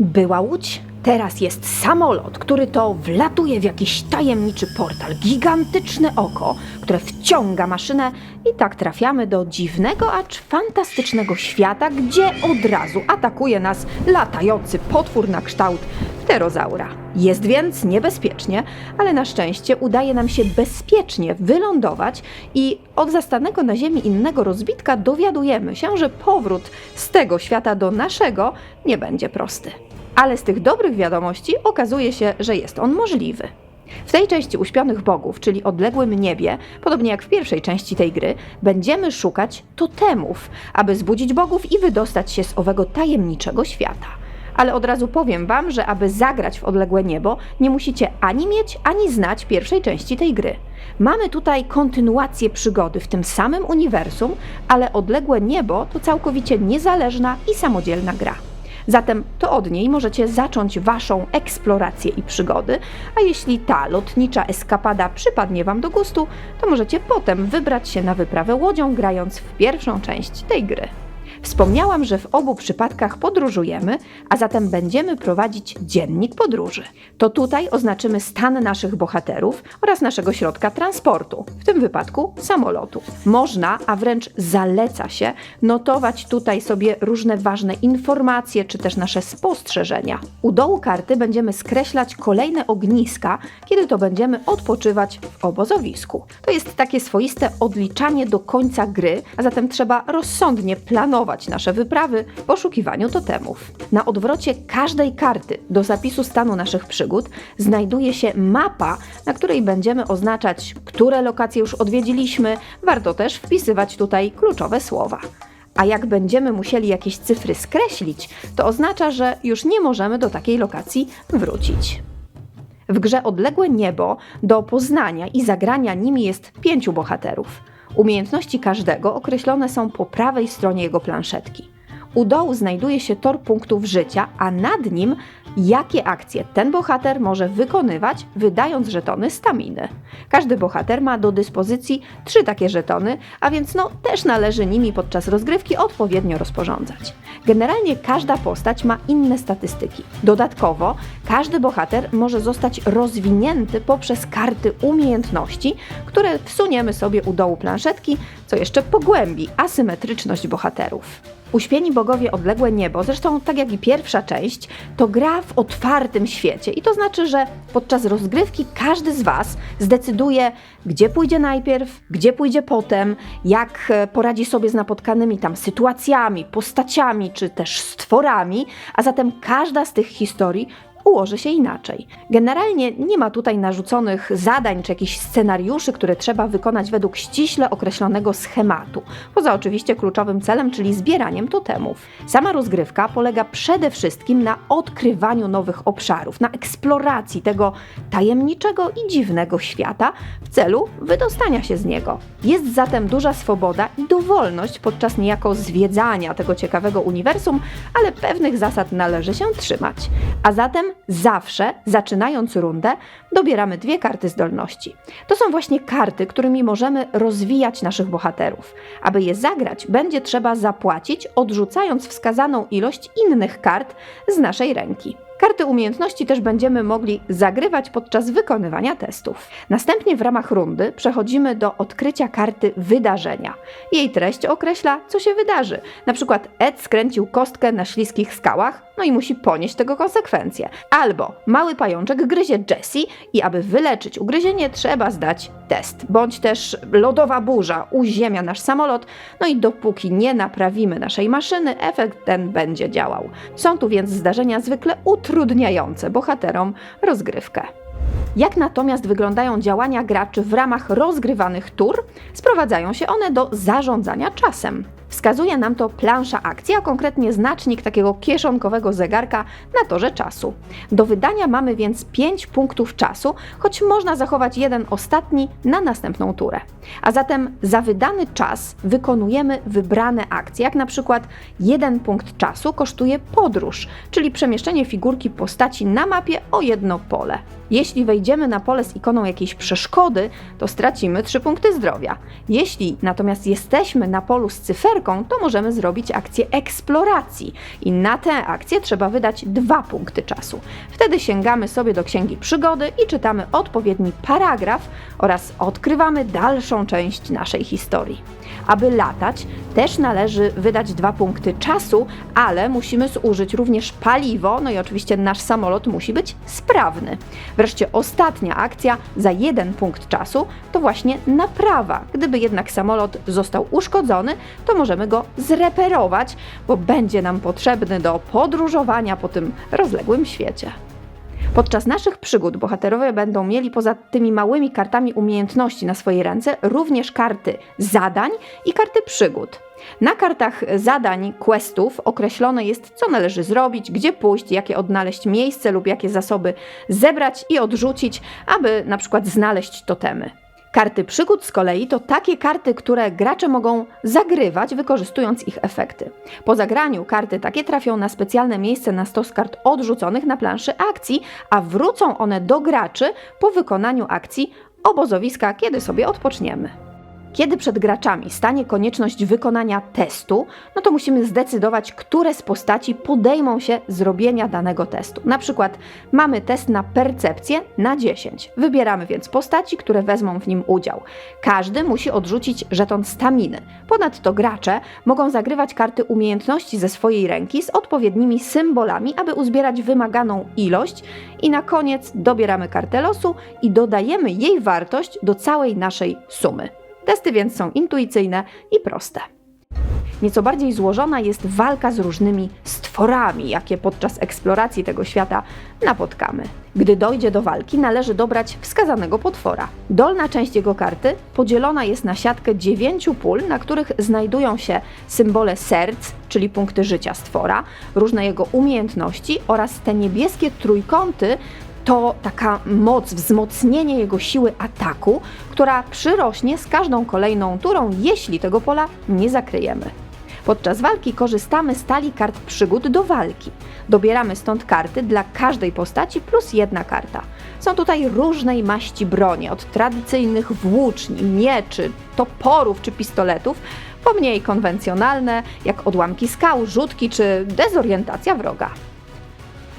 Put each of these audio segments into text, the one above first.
Była łódź, teraz jest samolot, który to wlatuje w jakiś tajemniczy portal, gigantyczne oko, które wciąga maszynę. I tak trafiamy do dziwnego, acz fantastycznego świata, gdzie od razu atakuje nas latający potwór na kształt pterozaura. Jest więc niebezpiecznie, ale na szczęście udaje nam się bezpiecznie wylądować i od zastanego na ziemi innego rozbitka dowiadujemy się, że powrót z tego świata do naszego nie będzie prosty. Ale z tych dobrych wiadomości okazuje się, że jest on możliwy. W tej części Uśpionych Bogów, czyli odległym niebie, podobnie jak w pierwszej części tej gry, będziemy szukać totemów, aby zbudzić bogów i wydostać się z owego tajemniczego świata. Ale od razu powiem Wam, że aby zagrać w odległe niebo, nie musicie ani mieć, ani znać pierwszej części tej gry. Mamy tutaj kontynuację przygody w tym samym uniwersum, ale odległe niebo to całkowicie niezależna i samodzielna gra. Zatem to od niej możecie zacząć Waszą eksplorację i przygody, a jeśli ta lotnicza eskapada przypadnie Wam do gustu, to możecie potem wybrać się na wyprawę łodzią, grając w pierwszą część tej gry. Wspomniałam, że w obu przypadkach podróżujemy, a zatem będziemy prowadzić dziennik podróży. To tutaj oznaczymy stan naszych bohaterów oraz naszego środka transportu, w tym wypadku samolotu. Można, a wręcz zaleca się notować tutaj sobie różne ważne informacje czy też nasze spostrzeżenia. U dołu karty będziemy skreślać kolejne ogniska, kiedy to będziemy odpoczywać w obozowisku. To jest takie swoiste odliczanie do końca gry, a zatem trzeba rozsądnie planować nasze wyprawy w poszukiwaniu totemów. Na odwrocie każdej karty do zapisu stanu naszych przygód znajduje się mapa, na której będziemy oznaczać, które lokacje już odwiedziliśmy. Warto też wpisywać tutaj kluczowe słowa. A jak będziemy musieli jakieś cyfry skreślić, to oznacza, że już nie możemy do takiej lokacji wrócić. W grze Odległe Niebo do poznania i zagrania nimi jest pięciu bohaterów. Umiejętności każdego określone są po prawej stronie jego planszetki. U dołu znajduje się tor punktów życia, a nad nim jakie akcje ten bohater może wykonywać, wydając żetony staminy. Każdy bohater ma do dyspozycji trzy takie żetony, a więc no też należy nimi podczas rozgrywki odpowiednio rozporządzać. Generalnie każda postać ma inne statystyki. Dodatkowo każdy bohater może zostać rozwinięty poprzez karty umiejętności, które wsuniemy sobie u dołu planszetki, co jeszcze pogłębi asymetryczność bohaterów. Uśpieni bogowie odległe niebo, zresztą tak jak i pierwsza część, to gra w otwartym świecie. I to znaczy, że podczas rozgrywki każdy z Was zdecyduje, gdzie pójdzie najpierw, gdzie pójdzie potem, jak e, poradzi sobie z napotkanymi tam sytuacjami, postaciami czy też stworami, a zatem każda z tych historii ułoży się inaczej. Generalnie nie ma tutaj narzuconych zadań czy jakichś scenariuszy, które trzeba wykonać według ściśle określonego schematu, poza oczywiście kluczowym celem, czyli zbieraniem totemów. Sama rozgrywka polega przede wszystkim na odkrywaniu nowych obszarów, na eksploracji tego tajemniczego i dziwnego świata w celu wydostania się z niego. Jest zatem duża swoboda i dowolność podczas niejako zwiedzania tego ciekawego uniwersum, ale pewnych zasad należy się trzymać. A zatem zawsze, zaczynając rundę, dobieramy dwie karty zdolności. To są właśnie karty, którymi możemy rozwijać naszych bohaterów. Aby je zagrać, będzie trzeba zapłacić, odrzucając wskazaną ilość innych kart z naszej ręki. Karty umiejętności też będziemy mogli zagrywać podczas wykonywania testów. Następnie w ramach rundy przechodzimy do odkrycia karty wydarzenia. Jej treść określa, co się wydarzy. Na przykład Ed skręcił kostkę na śliskich skałach, no i musi ponieść tego konsekwencje. Albo mały pajączek gryzie Jessie i aby wyleczyć ugryzienie trzeba zdać test. Bądź też lodowa burza uziemia nasz samolot, no i dopóki nie naprawimy naszej maszyny, efekt ten będzie działał. Są tu więc zdarzenia zwykle utrudniające bohaterom rozgrywkę. Jak natomiast wyglądają działania graczy w ramach rozgrywanych tur? Sprowadzają się one do zarządzania czasem. Wskazuje nam to plansza akcji, a konkretnie znacznik takiego kieszonkowego zegarka na torze czasu. Do wydania mamy więc 5 punktów czasu, choć można zachować jeden ostatni na następną turę. A zatem za wydany czas wykonujemy wybrane akcje, jak na przykład jeden punkt czasu kosztuje podróż, czyli przemieszczenie figurki postaci na mapie o jedno pole. Jeśli wejdziemy na pole z ikoną jakiejś przeszkody, to stracimy 3 punkty zdrowia. Jeśli natomiast jesteśmy na polu z cyferką, to możemy zrobić akcję eksploracji i na tę akcję trzeba wydać dwa punkty czasu. Wtedy sięgamy sobie do księgi przygody i czytamy odpowiedni paragraf oraz odkrywamy dalszą część naszej historii. Aby latać, też należy wydać dwa punkty czasu, ale musimy zużyć również paliwo, no i oczywiście nasz samolot musi być sprawny. Wreszcie ostatnia akcja za jeden punkt czasu to właśnie naprawa. Gdyby jednak samolot został uszkodzony, to możemy go zreperować, bo będzie nam potrzebny do podróżowania po tym rozległym świecie. Podczas naszych przygód bohaterowie będą mieli poza tymi małymi kartami umiejętności na swojej ręce również karty zadań i karty przygód. Na kartach zadań, questów określone jest, co należy zrobić, gdzie pójść, jakie odnaleźć miejsce lub jakie zasoby zebrać i odrzucić, aby na przykład znaleźć totemy. Karty przygód z kolei to takie karty, które gracze mogą zagrywać, wykorzystując ich efekty. Po zagraniu karty takie trafią na specjalne miejsce na stos kart odrzuconych na planszy akcji, a wrócą one do graczy po wykonaniu akcji obozowiska, kiedy sobie odpoczniemy. Kiedy przed graczami stanie konieczność wykonania testu, no to musimy zdecydować, które z postaci podejmą się zrobienia danego testu. Na przykład mamy test na percepcję na 10. Wybieramy więc postaci, które wezmą w nim udział. Każdy musi odrzucić żeton staminy. Ponadto gracze mogą zagrywać karty umiejętności ze swojej ręki z odpowiednimi symbolami, aby uzbierać wymaganą ilość i na koniec dobieramy kartę losu i dodajemy jej wartość do całej naszej sumy. Testy więc są intuicyjne i proste. Nieco bardziej złożona jest walka z różnymi stworami, jakie podczas eksploracji tego świata napotkamy. Gdy dojdzie do walki, należy dobrać wskazanego potwora. Dolna część jego karty podzielona jest na siatkę dziewięciu pól, na których znajdują się symbole serc, czyli punkty życia stwora, różne jego umiejętności oraz te niebieskie trójkąty, to taka moc, wzmocnienie jego siły ataku, która przyrośnie z każdą kolejną turą, jeśli tego pola nie zakryjemy. Podczas walki korzystamy z talii kart przygód do walki. Dobieramy stąd karty dla każdej postaci plus jedna karta. Są tutaj różnej maści bronie, od tradycyjnych włóczni, mieczy, toporów czy pistoletów, po mniej konwencjonalne, jak odłamki skał, rzutki czy dezorientacja wroga.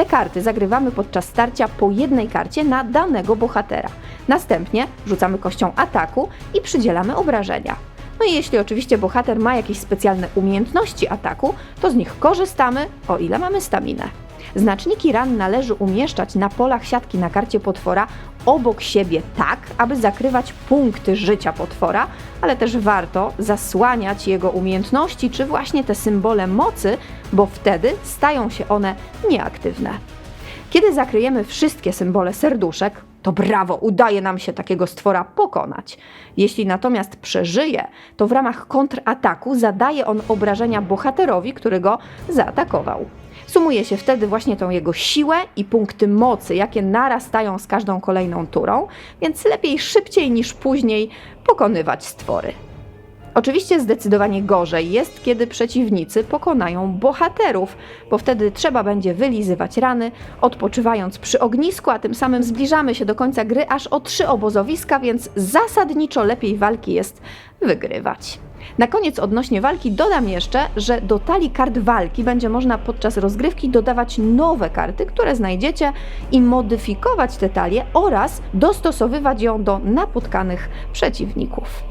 Te karty zagrywamy podczas starcia po jednej karcie na danego bohatera. Następnie rzucamy kością ataku i przydzielamy obrażenia. No i jeśli oczywiście bohater ma jakieś specjalne umiejętności ataku, to z nich korzystamy, o ile mamy staminę. Znaczniki ran należy umieszczać na polach siatki na karcie potwora obok siebie tak, aby zakrywać punkty życia potwora, ale też warto zasłaniać jego umiejętności czy właśnie te symbole mocy, bo wtedy stają się one nieaktywne. Kiedy zakryjemy wszystkie symbole serduszek, to brawo, udaje nam się takiego stwora pokonać. Jeśli natomiast przeżyje, to w ramach kontrataku zadaje on obrażenia bohaterowi, który go zaatakował. Sumuje się wtedy właśnie tą jego siłę i punkty mocy, jakie narastają z każdą kolejną turą, więc lepiej szybciej niż później pokonywać stwory. Oczywiście zdecydowanie gorzej jest, kiedy przeciwnicy pokonają bohaterów, bo wtedy trzeba będzie wylizywać rany, odpoczywając przy ognisku, a tym samym zbliżamy się do końca gry aż o trzy obozowiska, więc zasadniczo lepiej walki jest wygrywać. Na koniec odnośnie walki dodam jeszcze, że do talii kart walki będzie można podczas rozgrywki dodawać nowe karty, które znajdziecie i modyfikować tę talię oraz dostosowywać ją do napotkanych przeciwników.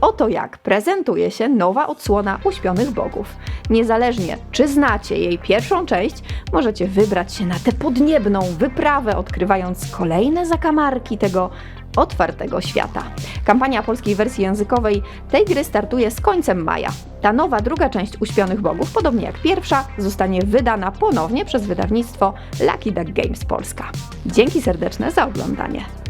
Oto jak prezentuje się nowa odsłona Uśpionych Bogów. Niezależnie czy znacie jej pierwszą część, możecie wybrać się na tę podniebną wyprawę, odkrywając kolejne zakamarki tego otwartego świata. Kampania polskiej wersji językowej tej gry startuje z końcem maja. Ta nowa druga część Uśpionych Bogów, podobnie jak pierwsza, zostanie wydana ponownie przez wydawnictwo Lucky Duck Games Polska. Dzięki serdeczne za oglądanie.